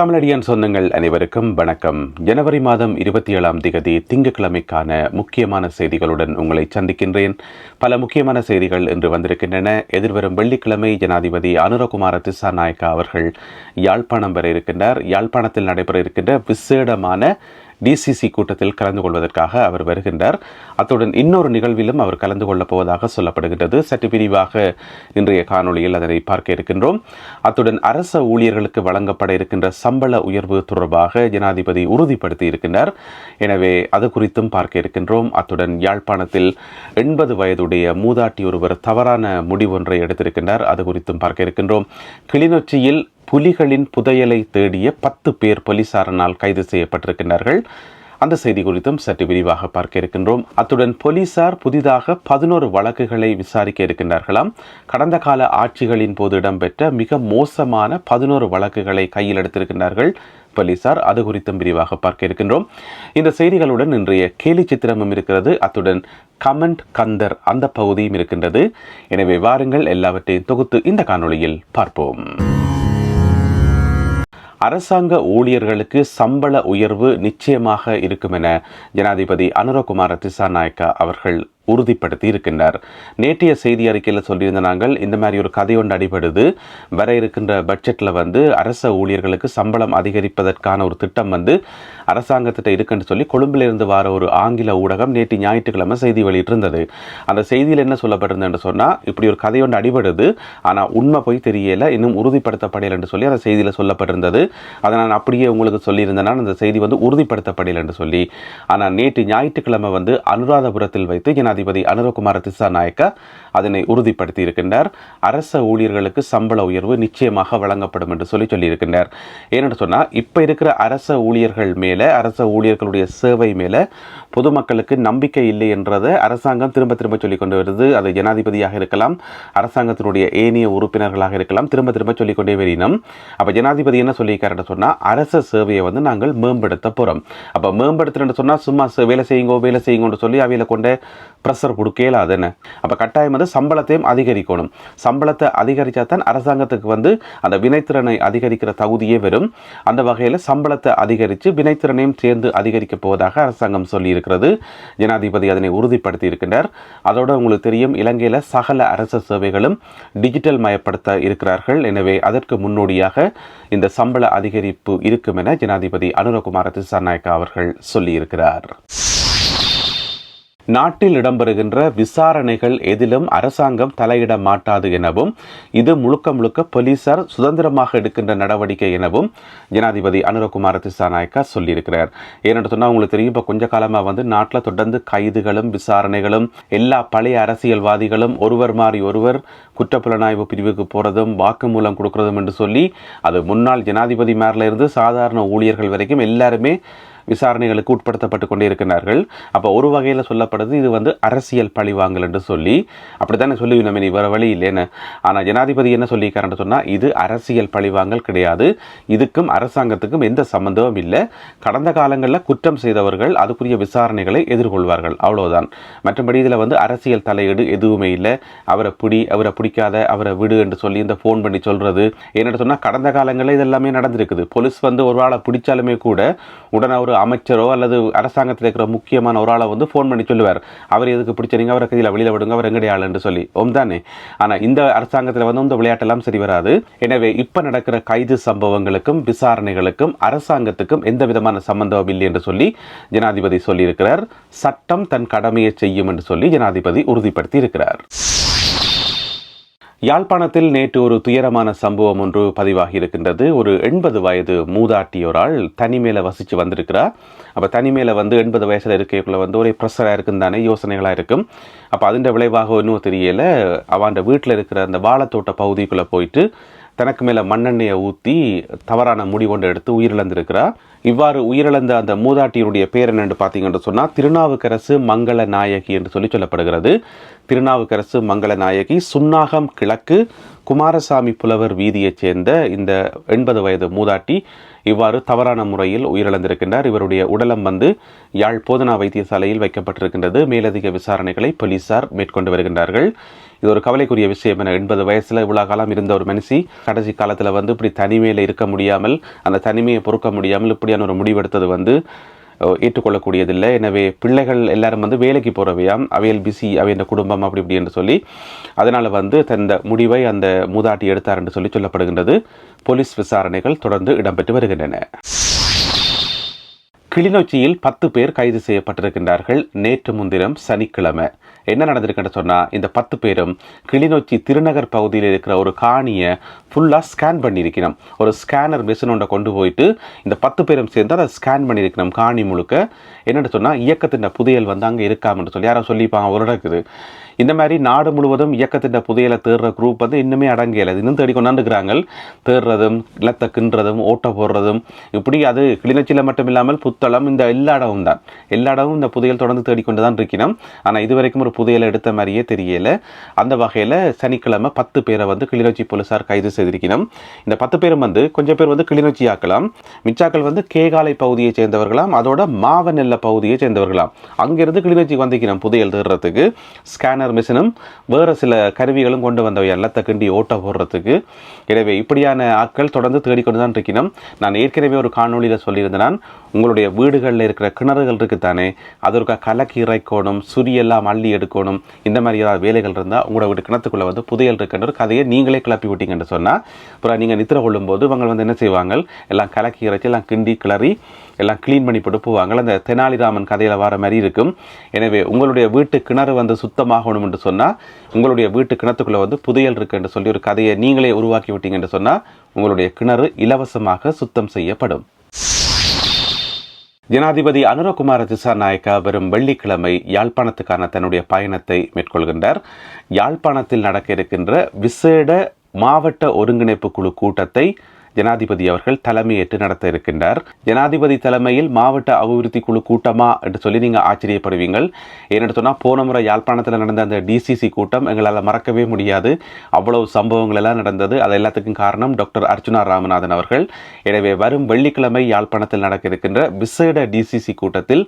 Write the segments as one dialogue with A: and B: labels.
A: தமிழடியான் சொந்தங்கள் அனைவருக்கும் வணக்கம். ஜனவரி மாதம் இருபத்தி ஏழாம் திகதி திங்கட்கிழமைக்கான முக்கியமான செய்திகளுடன் உங்களை சந்திக்கின்றேன். பல முக்கியமான செய்திகள் இன்று வந்திருக்கின்றன. எதிர்வரும் வெள்ளிக்கிழமை ஜனாதிபதி அனுரகுமார திசாநாயக்கா அவர்கள் யாழ்ப்பாணம் வர இருக்கின்றார். யாழ்ப்பாணத்தில் நடைபெற இருக்கின்ற விசேடமான டிசிசி கூட்டத்தில் கலந்து கொள்வதற்காக அவர் வருகின்றார். அத்துடன் இன்னொரு நிகழ்விலும் அவர் கலந்து கொள்ளப் போவதாக சொல்லப்படுகின்றது. சற்று பிரிவாக இன்றைய காணொளியில் அதனை பார்க்க இருக்கின்றோம். அத்துடன் அரச ஊழியர்களுக்கு வழங்கப்பட இருக்கின்ற சம்பள உயர்வு தொடர்பாக ஜனாதிபதி உறுதிப்படுத்தி இருக்கின்றார். எனவே அது குறித்தும் பார்க்க இருக்கின்றோம். அத்துடன் யாழ்ப்பாணத்தில் எண்பது வயதுடைய மூதாட்டி ஒருவர் தவறான முடிவொன்றை எடுத்திருக்கின்றார். அது குறித்தும் பார்க்க இருக்கின்றோம். கிளிநொச்சியில் புலிகளின் புதையலை தேடிய பத்து பேர் போலீசாரனால் கைது செய்யப்பட்டிருக்கின்றார்கள். அந்த செய்தி குறித்தும் சற்று விரிவாக பார்க்க இருக்கின்றோம். அத்துடன் போலீசார் புதிதாக பதினோரு வழக்குகளை விசாரிக்க இருக்கின்றார்களாம். கடந்த கால ஆட்சிகளின் போது இடம்பெற்ற மிக மோசமான பதினோரு வழக்குகளை கையில் எடுத்திருக்கின்றார்கள் போலீசார். அது குறித்தும் விரிவாக பார்க்க இருக்கின்றோம். இந்த செய்திகளுடன் இன்றைய கேலி சித்திரமும் இருக்கிறது. அத்துடன் கமெண்ட் கந்தர் அந்த பகுதியும் இருக்கின்றது. எனவே வாருங்கள் எல்லாவற்றையும் தொகுத்து இந்த காணொளியில் பார்ப்போம். அரசாங்க ஊழியர்களுக்கு சம்பள உயர்வு நிச்சயமாக இருக்கும் என ஜனாதிபதி அனுரகுமார திசாநாயக்கா அவர்கள் உறுதிப்படுத்தி இருக்கின்றார். நேற்றைய செய்தி அறிக்கையில் சொல்லியிருந்த நாங்கள் இந்த மாதிரி ஒரு கதை ஒன்று அடிபடுது. வர இருக்கின்ற பட்ஜெட்டில் வந்து அரச ஊழியர்களுக்கு சம்பளம் அதிகரிப்பதற்கான ஒரு திட்டம் வந்து அரசாங்கத்திட்ட இருக்குன்னு சொல்லி கொழும்பிலிருந்து வர ஒரு ஆங்கில ஊடகம் நேற்று ஞாயிற்றுக்கிழமை செய்தி வெளியிட்டிருந்தது. அந்த செய்தியில் என்ன சொல்லப்பட்டிருந்தது சொன்னால் இப்படி ஒரு கதை ஒன்று அடிபடுது ஆனால் உண்மை போய் தெரியலை இன்னும் உறுதிப்படுத்தப்படலை என்று சொல்லி அந்த செய்தியில் சொல்லப்பட்டிருந்தது. அதை நான் அப்படியே உங்களுக்கு சொல்லியிருந்தேன்னா அந்த செய்தி வந்து உறுதிப்படுத்தப்படலை என்று சொல்லி. ஆனால் நேற்று ஞாயிற்றுக்கிழமை வந்து அனுராதபுரத்தில் வைத்து ஜனாதிபதி அனுரகுமார திசாநாயக்க அதனை உறுதிப்படுத்தி இருக்கின்றார் அரச ஊழியர்களுக்கு சம்பள உயர்வு நிச்சயமாக வழங்கப்படும் என்று சொல்லி சொல்லியிருக்கின்றார். ஏன்னு சொன்னால் இப்போ இருக்கிற அரச ஊழியர்கள் மேலே அரச ஊழியர்களுடைய சேவை மேலே பொதுமக்களுக்கு நம்பிக்கை இல்லை என்றதை அரசாங்கம் திரும்ப திரும்ப சொல்லிக் கொண்டு வருது. அது ஜனாதிபதியாக இருக்கலாம் அரசாங்கத்தினுடைய ஏனைய உறுப்பினர்களாக இருக்கலாம் திரும்ப திரும்ப சொல்லிக்கொண்டே வரினம். அப்போ ஜனாதிபதி என்ன சொல்லியிருக்காருன்னு சொன்னால் அரச சேவையை வந்து நாங்கள் மேம்படுத்த போகிறோம் அப்போ மேம்படுத்துறேன்னு சொன்னால் சும்மா சே- வேலை செய்யுங்கோ வேலை செய்யுங்கன்னு சொல்லி அவையில் கொண்டு ப்ரெஷர் கொடுக்கல அதுன்னு அப்போ கட்டாயம் வந்து சம்பளத்தையும் அதிகரிக்கணும். சம்பளத்தை அதிகரித்தா தான் அரசாங்கத்துக்கு வந்து அந்த வினைத்திறனை அதிகரிக்கிற தகுதியே வரும். அந்த வகையில் சம்பளத்தை அதிகரித்து வினைத்திறனையும் சேர்ந்து அதிகரிக்கப் போவதாக அரசாங்கம் சொல்லியிருக்கிறது. ஜனாதிபதி அதனை உறுதிப்படுத்தி இருக்கின்றார் அதோடு உங்களுக்கு தெரியும் இலங்கையில் சகல அரச சேவைகளும் டிஜிட்டல் மயப்படுத்த இருக்கிறார்கள். எனவே அதற்கு முன்னோடியாக இந்த சம்பள அதிகரிப்பு இருக்கும் என ஜனாதிபதி அனுரகுமார திசாநாயக்கா அவர்கள் சொல்லியிருக்கிறார். நாட்டில் இடம்பெறுகின்ற விசாரணைகள் எதிலும் அரசாங்கம் தலையிட மாட்டாது எனவும் இது முழுக்க முழுக்க போலீசார் சுதந்திரமாக எடுக்கின்ற நடவடிக்கை எனவும் ஜனாதிபதி அனுரகுமார திசாநாயக்கா சொல்லியிருக்கிறார். ஏன்னு சொன்னால் உங்களுக்கு தெரியும் இப்போ கொஞ்ச காலமாக வந்து நாட்டில் தொடர்ந்து கைதுகளும் விசாரணைகளும் எல்லா பழைய அரசியல்வாதிகளும் ஒருவர் மாறி ஒருவர் குற்றப்புலனாய்வு பிரிவுக்கு போகிறதும் வாக்குமூலம் கொடுக்கறதும் என்று சொல்லி அது முன்னாள் ஜனாதிபதி மேரில் இருந்து சாதாரண ஊழியர்கள் வரைக்கும் எல்லாருமே விசாரணைகளுக்கு உட்படுத்தப்பட்டு கொண்டே இருக்கிறார்கள் அப்போ ஒரு வகையில் சொல்லப்படுது இது வந்து அரசியல் பழிவாங்கல் என்று சொல்லி. அப்படித்தானே சொல்லி நம்ம நீ வர வழி இல்லைன்னு ஆனால் ஜனாதிபதி என்ன சொல்லியிருக்காருன்னு சொன்னால் இது அரசியல் பழிவாங்கல் கிடையாது. இதுக்கும் அரசாங்கத்துக்கும் எந்த சம்பந்தமும் இல்லை. கடந்த காலங்களில் குற்றம் செய்தவர்கள் அதுக்குரிய விசாரணைகளை எதிர்கொள்வார்கள். அவ்வளோதான் மற்றபடி இதில் வந்து அரசியல் தலையீடு எதுவுமே இல்லை. அவரை பிடி அவரை பிடிக்காத அவரை விடு என்று சொல்லி இந்த ஃபோன் பண்ணி சொல்கிறது என்னென்னு சொன்னால் கடந்த காலங்களில் இதெல்லாமே நடந்திருக்குது. போலீஸ் வந்து ஒரு ஆளை பிடிச்சாலுமே கூட உடனே ஒரு அமைச்சரோ அல்லது அரசாங்கத்தில் இருக்கிற முக்கியமான ஒரு ஆளை வந்து ஃபோன் பண்ணி சொல்லுவார். அவர் எதுக்கு பிடிச்சிருங்க அவரை கையில் வெளியில் விடுங்க. அவர் எங்கடைய ஆளுன்னு சொல்லி. ஓம் தானே? ஆனால் இந்த அரசாங்கத்தில் வந்து இந்த விளையாட்டெல்லாம் சரி வராது. எனவே இப்போ நடக்கிற கைது சம்பவங்களுக்கும் விசாரணைகளுக்கும் அரசாங்கத்துக்கும் எந்த விதமான சம்பந்தமும் இல்லை என்று சொல்லி ஜனாதிபதி சொல்லியிருக்கிறார். சட்டம் தன் கடமையை செய்யும் என்று சொல்லி ஜனாதிபதி உறுதிப்படுத்தி இருக்கிறார். யாழ்ப்பாணத்தில் நேற்று ஒரு துயரமான சம்பவம் ஒன்று பதிவாகி இருக்கின்றது ஒரு எண்பது வயது மூதாட்டியோரால் தனிமேல வசித்து வந்திருக்கிறார். அப்போ தனிமேல வந்து எண்பது வயசில் இருக்கக்குள்ள வந்து ஒரே ப்ரெஷராக இருக்கும் தானே யோசனைகளாக இருக்கும். அப்போ அதன் விளைவாக இன்னும் தெரியலை அவன் வீட்டில் இருக்கிற அந்த வாழைத்தோட்ட பகுதிக்குள்ளே போயிட்டு தனக்கு மேலே மண்ணெண்ணெயை ஊற்றி தவறான முடிவொன்று எடுத்து உயிரிழந்திருக்கிறார் இவ்வாறு உயிரிழந்த அந்த மூதாட்டியினுடைய பேர் என்னென்று பார்த்தீங்கன்னு சொன்னால் திருநாவுக்கரசு மங்கள நாயகி என்று சொல்லி சொல்லப்படுகிறது. திருநாவுக்கரசு மங்கள நாயகி சுன்னாகம் கிழக்கு குமாரசாமி புலவர் வீதியைச் சேர்ந்த இந்த எண்பது வயது மூதாட்டி இவ்வாறு தவறான முறையில் உயிரிழந்திருக்கின்றார். இவருடைய உடலம் வந்து யாழ் போதனா வைத்தியசாலையில் வைக்கப்பட்டிருக்கின்றது. மேலதிக விசாரணைகளை போலீசார் மேற்கொண்டு வருகின்றார்கள். இது ஒரு கவலைக்குரிய விஷயம் என எண்பது வயசில் இவ்வளோ காலம் இருந்த ஒரு மனுஷி கடைசி காலத்தில் வந்து இப்படி தனிமையில் இருக்க முடியாமல் அந்த தனிமையை பொறுக்க முடியாமல் இப்படியான ஒரு முடிவெடுத்தது வந்து ஏற்றுக்கொள்ளக்கூடியதில்லை. எனவே பிள்ளைகள் எல்லாரும் வந்து வேலைக்கு போகிறவையாம் அவையல் பிஸி அவையின் குடும்பம் அப்படி இப்படி என்று சொல்லி அதனால் வந்து தந்த முடிவை அந்த மூதாட்டி எடுத்தார் என்று சொல்லி சொல்லப்படுகின்றது. போலீஸ் விசாரணைகள் தொடர்ந்து இடம்பெற்று வருகின்றன. கிளிநொச்சியில் பத்து பேர் கைது செய்யப்பட்டிருக்கின்றார்கள். நேற்று முன்தினம் சனிக்கிழமை. என்ன நடந்திருக்குன்னு சொன்னால் இந்த பத்து பேரும் கிளிநொச்சி திருநகர் பகுதியில் இருக்கிற ஒரு காணியை ஃபுல்லாக ஸ்கேன் பண்ணியிருக்கணும். ஒரு ஸ்கேனர் மிஷின் ஒன்றை கொண்டு போயிட்டு இந்த பத்து பேரும் சேர்ந்து அதை ஸ்கேன் பண்ணியிருக்கணும். காணி முழுக்க. என்னென்னு சொன்னால் இயக்கத்தின் புதையல் வந்து அங்கே இருக்காமன்னு சொல்லி யாரோ சொல்லிப்பாங்க ஒரு இருக்குது இந்த மாதிரி நாடு முழுவதும் இயக்கத்தின் புதையலை தேடுற குரூப் வந்து இன்னுமே அடங்கல இன்னும் தேடி கொண்டாந்துக்கிறாங்க தேடுறதும் நிலத்தை கிண்டுறதும் ஓட்ட போடுறதும் இப்படி அது கிளிநொச்சியில் மட்டும் இல்லாமல் புத்தளம் இந்த எல்லா இடமும் தான். எல்லா இடமும் இந்த புதையல் தொடர்ந்து தேடிக்கொண்டு தான் இருக்கணும் ஆனால் இதுவரைக்கும் ஒரு புதையலை எடுத்த மாதிரியே தெரியல. அந்த வகையில் சனிக்கிழமை பத்து பேரை வந்து கிளிநொச்சி போலீஸார் கைது செய்திருக்கணும் இந்த பத்து பேரும் வந்து கொஞ்சம் பேர் வந்து கிளிநொச்சி ஆக்கலாம். மிச்சாக்கள் வந்து கேகாலை பகுதியை சேர்ந்தவர்களாம். அதோட மாவநெல்ல பகுதியை சேர்ந்தவர்களாம். அங்கிருந்து கிளிநொச்சிக்கு வந்திக்கணும் புதையல் தேடுறதுக்கு ஸ்கேனர் மிஷினும் வேறு சில கருவிகளும் கொண்டு வந்தவை எல்லாத்த கிண்டி ஓட்ட போடுறதுக்கு. எனவே இப்படியான ஆட்கள் தொடர்ந்து தேடிக்கொண்டு தான் இருக்கணும் நான் ஏற்கனவே ஒரு காணொளியில் சொல்லியிருந்தேன். நான், உங்களுடைய வீடுகளில் இருக்கிற கிணறுகள் இருக்குத்தானே அதற்கு கலக்கி இறைக்கணும் சுரியெல்லாம் அள்ளி எடுக்கணும் இந்த மாதிரி ஏதாவது வேலைகள் இருந்தால் உங்களோட வீட்டு கிணத்துக்குள்ளே வந்து புதையல் இருக்குன்ற ஒரு கதையை நீங்களே கிளப்பி விட்டீங்கன்னு சொன்னால் அப்புறம் நீங்கள் நித்திர கொள்ளும்போது இவங்க வந்து என்ன செய்வாங்க? எல்லாம் கலக்கி இறைச்சி எல்லாம் கிண்டி கிளறி எல்லாம் க்ளீன் பண்ணி போட்டு போவாங்க. அந்த தெனாலிராமன் கதையில் வர மாதிரி இருக்கும். எனவே உங்களுடைய வீட்டு கிணறு வந்து சுத்தமாகணும் என்று சொன்னால் உங்களுடைய வீட்டு கிணத்துக்குள்ளே வந்து புதையல் இருக்கு என்று சொல்லி ஒரு கதையை நீங்களே உருவாக்கி விட்டீங்க என்று சொன்னால் உங்களுடைய கிணறு இலவசமாக சுத்தம் செய்யப்படும். ஜனாதிபதி அனுரகுமார திசாநாயக்கா வரும் வெள்ளிக்கிழமை யாழ்ப்பாணத்துக்கான தன்னுடைய பயணத்தை மேற்கொள்கின்றார். யாழ்ப்பாணத்தில் நடக்க இருக்கின்ற விசேட மாவட்ட ஒருங்கிணைப்பு குழு கூட்டத்தை ஜனாதிபதி அவர்கள் தலைமையேற்று நடத்த இருக்கின்றார். ஜனாதிபதி தலைமையில் மாவட்ட அபிவிருத்தி குழு கூட்டமா என்று சொல்லி நீங்கள் ஆச்சரியப்படுவீங்கள். ஏன்னு சொன்னால் போன முறை யாழ்ப்பாணத்தில் நடந்த அந்த டிசிசி கூட்டம் எங்களால் மறக்கவே முடியாது. அவ்வளவு சம்பவங்கள் எல்லாம் நடந்தது. அது எல்லாத்துக்கும் காரணம் டாக்டர் அர்ச்சுனா ராமநாதன் அவர்கள். எனவே வரும் வெள்ளிக்கிழமை யாழ்ப்பாணத்தில் நடக்க இருக்கின்ற விசேட டிசிசி கூட்டத்தில்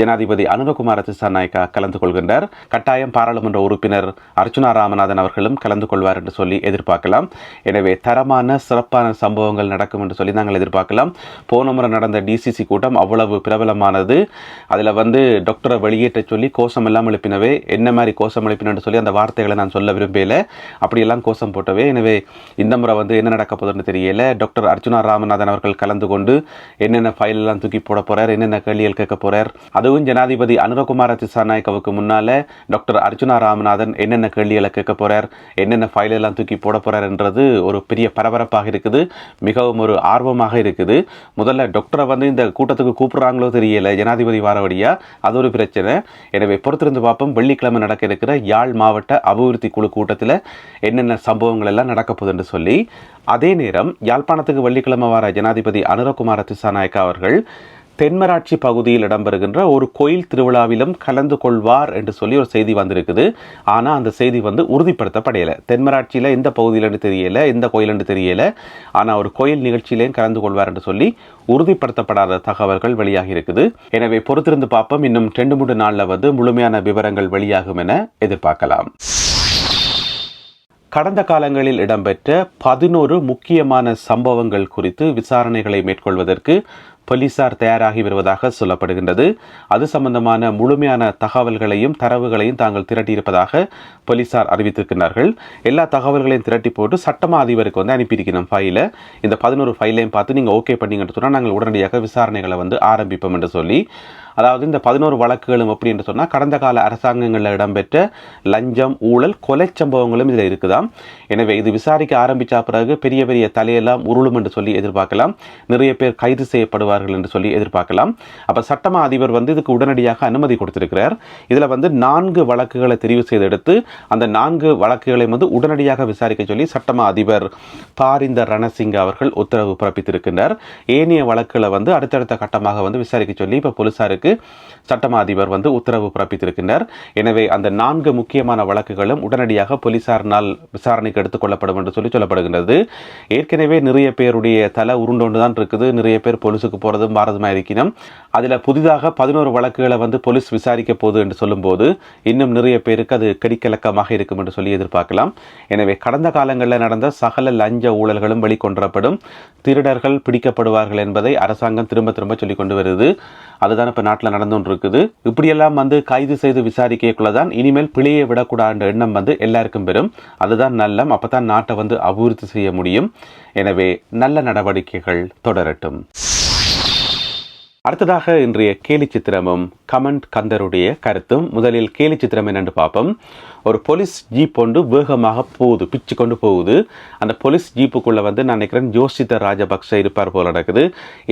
A: ஜனாதிபதி அனுரகுமார திசாநாயக்கா கலந்து கொள்கின்றார். கட்டாயம் பாராளுமன்ற உறுப்பினர் அர்ச்சுனா ராமநாதன் அவர்களும் கலந்து கொள்வார் என்று சொல்லி எதிர்பார்க்கலாம். எனவே தரமான சிறப்பான சம்பவம் சம்பவங்கள் நடக்கும் என்று சொல்லி நாங்கள் எதிர்பார்க்கலாம். போன முறை நடந்த டிசிசி கூட்டம் அவ்வளவு பிரபலமானது. அதில் வந்து டாக்டரை வெளியேற்ற சொல்லி கோஷம் எல்லாம் எழுப்பினவே என்ன மாதிரி கோஷம் எழுப்பினு சொல்லி அந்த வார்த்தைகளை நான் சொல்ல விரும்பலை. அப்படியெல்லாம் கோஷம் போட்டவே எனவே இந்த முறை வந்து என்ன நடக்க போதுன்னு தெரியல. டாக்டர் அர்ஜுனா ராமநாதன் அவர்கள் கலந்து கொண்டு என்னென்ன ஃபைல் எல்லாம் தூக்கி போட போகிறார் என்னென்ன கேள்விகள் கேட்க போகிறார் அதுவும் ஜனாதிபதி அனுரகுமார திசாநாயக்கவுக்கு முன்னால டாக்டர் அர்ச்சுனா ராமநாதன் என்னென்ன கேள்விகளை கேட்க போகிறார் என்னென்ன ஃபைல் எல்லாம் தூக்கி போட போகிறார் என்றது ஒரு பெரிய பரபரப்பாக இருக்குது. மிகவும் ஒரு ஆர்வமாக இருக்குது. முதல்ல டாக்டரை வந்து இந்த கூட்டத்துக்கு கூப்பிட்றாங்களோ தெரியல. ஜனாதிபதி வாரவடியாக அது ஒரு பிரச்சனை. எனவே பொறுத்திருந்து பார்ப்போம். வெள்ளிக்கிழமை நடக்க இருக்கிற யாழ் மாவட்ட அபிவிருத்தி குழு கூட்டத்தில் என்னென்ன சம்பவங்கள் எல்லாம் நடக்க போகுதுன்னு சொல்லி அதே நேரம் யாழ்ப்பாணத்துக்கு வெள்ளிக்கிழமை வர ஜனாதிபதி அனுரகுமார திசாநாயக்கா அவர்கள் தென்மராட்சி பகுதியில் இடம்பெறுகின்ற ஒரு கோயில் திருவிழாவிலும் கலந்து கொள்வார் என்று சொல்லி ஒரு செய்தி வந்திருக்குது. ஆனால் அந்த செய்தி வந்து உறுதிப்படுத்தப்படையலை. தென்மராட்சியில் எந்த பகுதியிலன்னு தெரியல எந்த கோயிலன்னு தெரியல. ஆனால் ஒரு கோயில் நிகழ்ச்சியிலையும் கலந்து கொள்வார் என்று சொல்லி உறுதிப்படுத்தப்படாத தகவல்கள் வெளியாகி இருக்குது. எனவே பொறுத்திருந்து பார்ப்போம். இன்னும் ரெண்டு மூன்று நாளில் வந்து முழுமையான விவரங்கள் வெளியாகும் என எதிர்பார்க்கலாம். கடந்த காலங்களில் இடம்பெற்ற பதினோரு முக்கியமான சம்பவங்கள் குறித்து விசாரணைகளை மேற்கொள்வதற்கு போலீசார் தயாராகி வருவதாக சொல்லப்படுகின்றது. அது சம்பந்தமான முழுமையான தகவல்களையும் தரவுகளையும் தாங்கள் திரட்டியிருப்பதாக போலீசார் அறிவித்திருக்கிறார்கள் எல்லா தகவல்களையும் திரட்டி போட்டு சட்டமா அதிபருக்கு வந்து அனுப்பியிருக்கணும் ஃபைலை இந்த பதினோரு ஃபைலையும் பார்த்து நீங்கள் ஓகே பண்ணீங்கன்னு சொன்னால் நாங்கள் உடனடியாக விசாரணைகளை வந்து ஆரம்பிப்போம் என்று சொல்லி அதாவது இந்த பதினோரு வழக்குகளும் எப்படி என்று சொன்னால் கடந்த கால அரசாங்கங்களில் இடம்பெற்ற லஞ்சம் ஊழல் கொலை சம்பவங்களும் இதில் இருக்குதாம். எனவே இது விசாரிக்க ஆரம்பித்த பிறகு பெரிய பெரிய தலையெல்லாம் உருளும் என்று சொல்லி எதிர்பார்க்கலாம். நிறைய பேர் கைது செய்யப்படுவார் செய்வார்கள் என்று சொல்லி எதிர்பார்க்கலாம். அப்போ சட்டமா அதிபர் வந்து இதுக்கு உடனடியாக அனுமதி கொடுத்திருக்கிறார். இதில் வந்து நான்கு வழக்குகளை தெரிவு செய்தெடுத்து அந்த நான்கு வழக்குகளை வந்து உடனடியாக விசாரிக்க சொல்லி சட்டமா அதிபர் பாரிந்த ரணசிங்க அவர்கள் உத்தரவு பிறப்பித்திருக்கின்றார். ஏனைய வழக்குகளை வந்து அடுத்தடுத்த கட்டமாக வந்து விசாரிக்க சொல்லி இப்போ போலீசாருக்கு சட்டமா அதிபர் வந்து உத்தரவு பிறப்பித்திருக்கின்றார். எனவே அந்த நான்கு முக்கியமான வழக்குகளும் உடனடியாக போலீசாரினால் விசாரணைக்கு எடுத்துக்கொள்ளப்படும் என்று சொல்லி சொல்லப்படுகின்றது. ஏற்கனவே நிறைய பேருடைய தலை உருண்டோண்டு தான் இருக்குது. நிறைய பேர் போலீஸுக்கு போறதும் பாரதமாக இருக்கணும் அதில் புதிதாக பதினோரு வழக்குகளை வந்து போலீஸ் விசாரிக்க போகுது என்று சொல்லும்போது இன்னும் நிறைய பேருக்கு அது கடிக்கலக்கமாக இருக்கும் என்று சொல்லி எதிர்பார்க்கலாம். எனவே கடந்த காலங்களில் நடந்த சகல லஞ்ச ஊழல்களும் வெளிக்கொணரப்படும் திருடர்கள் பிடிக்கப்படுவார்கள் என்பதை அரசாங்கம் திரும்ப திரும்ப சொல்லி கொண்டு வருது. அதுதான் இப்போ நாட்டில் நடந்து கொண்டு இருக்குது இப்படியெல்லாம் வந்து கைது செய்து விசாரிக்கக்குள்ள தான் இனிமேல் பிழையை விடக்கூடாத எண்ணம் வந்து எல்லாருக்கும் பெறும் அதுதான் நல்லம். அப்போ தான் நாட்டை வந்து அபிவிருத்தி செய்ய முடியும். எனவே நல்ல நடவடிக்கைகள் தொடரட்டும். அடுத்ததாக இன்றைய கேலி சித்திரமும் கமெண்ட் கந்தருடைய கருத்தும் முதலில் கேலி சித்திரம் என்னென்று பார்ப்போம். ஒரு போலீஸ் ஜீப் ஒன்று வேகமாக போகுது பிச்சு கொண்டு போகுது. அந்த போலீஸ் ஜீப்புக்குள்ளே வந்து நான் நினைக்கிறேன் ஜோசித ராஜபக்ஷ இருப்பார் போல நடக்குது.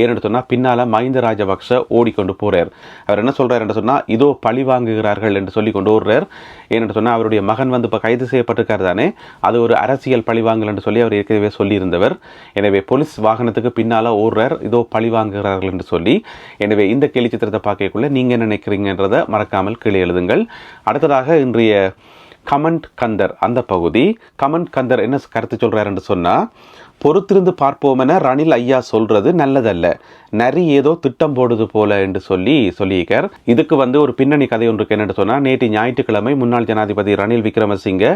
A: ஏன்னு சொன்னால் பின்னால் மஹிந்த ராஜபக்ஷ ஓடிக்கொண்டு போகிறார் அவர் என்ன சொல்கிறார் என்று சொன்னால் இதோ பழி வாங்குகிறார்கள் என்று சொல்லி கொண்டு ஓடுறார். ஏன்னு சொன்னால் அவருடைய மகன் வந்து இப்போ கைது செய்யப்பட்டிருக்கார் தானே. அது ஒரு அரசியல் பழிவாங்கல் என்று சொல்லி அவர் ஏற்கனவே சொல்லியிருந்தவர். எனவே போலீஸ் வாகனத்துக்கு பின்னால ஓடுறார். இதோ பழி வாங்குகிறார்கள் என்று சொல்லி. எனவே இந்த கேலி சித்திரத்தை பார்க்கக்குள்ளே நீங்கள் என்ன நினைக்கிறீங்கன்றதை மறக்காமல் கீழே எழுதுங்கள். அடுத்ததாக இன்றைய கமெண்ட் கந்தர் அந்த பகுதி. கமெண்ட் கந்தர் என்ன கருத்து சொல்கிறாருன்னு என்று சொன்னா பொறுத்திருந்து பார்ப்போம் என ரணில் ஐயா சொல்றது நல்லதல்ல. நரி ஏதோ திட்டம் போடுது போல என்று சொல்லி சொல்லியிருக்கார். இதுக்கு வந்து ஒரு பின்னணி கதை ஒன்று இருக்கு சொன்னால் நேற்று ஞாயிற்றுக்கிழமை முன்னாள் ஜனாதிபதி ரணில் விக்ரமசிங்கே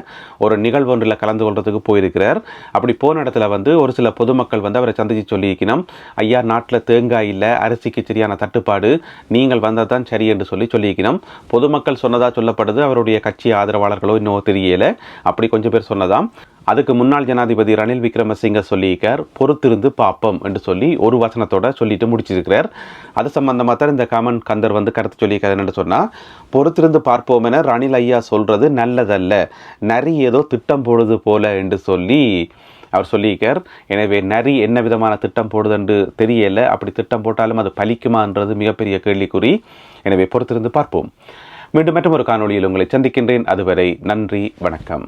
A: ஒரு நிகழ்வு ஒன்றில் கலந்து கொள்றதுக்கு போயிருக்கிறார். அப்படி போன இடத்துல வந்து ஒரு சில பொதுமக்கள் வந்து அவரை சந்திச்சு சொல்லியிருக்கணும். ஐயா நாட்டில் தேங்காய் இல்லை அரிசிக்கு சரியான தட்டுப்பாடு நீங்கள் வந்தால் தான் சரி என்று சொல்லி சொல்லியிருக்கணும். பொதுமக்கள் சொன்னதாக சொல்லப்படுது அவருடைய கட்சி ஆதரவாளர்களோ இன்னும் தெரியலை. அப்படி கொஞ்சம் பேர் சொன்னதாம். அதுக்கு முன்னாள் ஜனாதிபதி ரணில் விக்ரமசிங்க சொல்லியிருக்கார் பொறுத்திருந்து பார்ப்போம் என்று சொல்லி ஒரு வசனத்தோட சொல்லிட்டு முடிச்சிருக்கிறார். அது சம்பந்தமாக தான் இந்த காமன் கந்தர் வந்து கருத்து சொல்லியிருக்காரு என்று சொன்னால் பொறுத்திருந்து பார்ப்போம் என ரணில் ஐயா சொல்கிறது நல்லதல்ல. நரி ஏதோ திட்டம் போடுது போல என்று சொல்லி அவர் சொல்லியிருக்கார். எனவே நரி என்ன விதமான திட்டம் போடுதுன்னு தெரியலை. அப்படி திட்டம் போட்டாலும் அது பலிக்குமான்றது மிகப்பெரிய கேள்விக்குறி. எனவே பொறுத்திருந்து பார்ப்போம். மீண்டும் மற்றும் ஒரு காணொளியில் உங்களை சந்திக்கின்றேன். அதுவரை நன்றி வணக்கம்.